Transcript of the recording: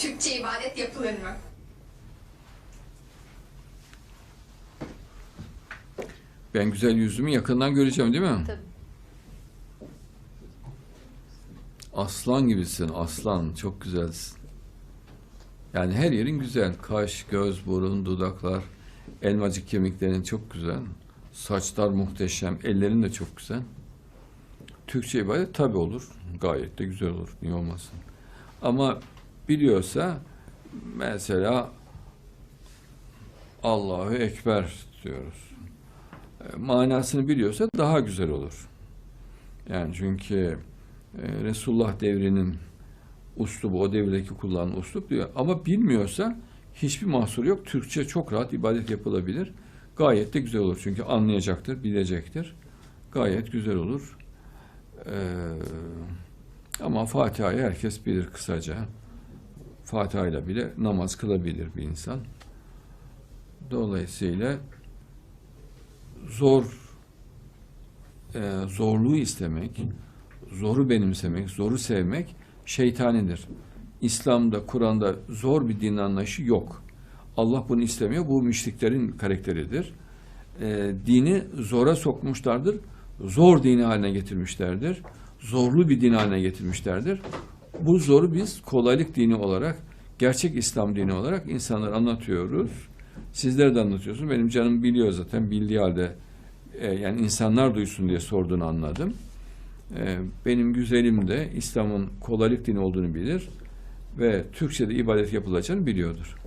Türkçe ibadet yapılır mı? Ben güzel yüzümü yakından göreceğim değil mi? Tabii. Aslan gibisin, aslan. Çok güzelsin. Yani her yerin güzel. Kaş, göz, burun, dudaklar, elmacık kemiklerin çok güzel. Saçlar muhteşem, ellerin de çok güzel. Türkçe ibadet tabi olur. Gayet de güzel olur. Niye olmasın? Ama biliyorsa mesela Allahu Ekber diyoruz. E, Manasını biliyorsa daha güzel olur. Yani çünkü e, Resulullah devrinin uslubu, o devirdeki kullanılan uslup diyor. Ama bilmiyorsa hiçbir mahsur yok. Türkçe çok rahat ibadet yapılabilir. Gayet de güzel olur. Çünkü anlayacaktır, bilecektir. Gayet güzel olur. Ee, ama Fatiha'yı herkes bilir kısaca. Fatiha ile bile namaz kılabilir bir insan. Dolayısıyla zor e, zorluğu istemek, zoru benimsemek, zoru sevmek şeytanidir. İslam'da, Kur'an'da zor bir din anlayışı yok. Allah bunu istemiyor. Bu müşriklerin karakteridir. E, dini zora sokmuşlardır. Zor dini haline getirmişlerdir. Zorlu bir din haline getirmişlerdir. Bu zoru biz kolaylık dini olarak, gerçek İslam dini olarak insanlara anlatıyoruz. Sizler de anlatıyorsunuz. Benim canım biliyor zaten. Bildiği halde e, yani insanlar duysun diye sorduğunu anladım. E, benim güzelim de İslam'ın kolaylık dini olduğunu bilir ve Türkçe'de ibadet yapılacağını biliyordur.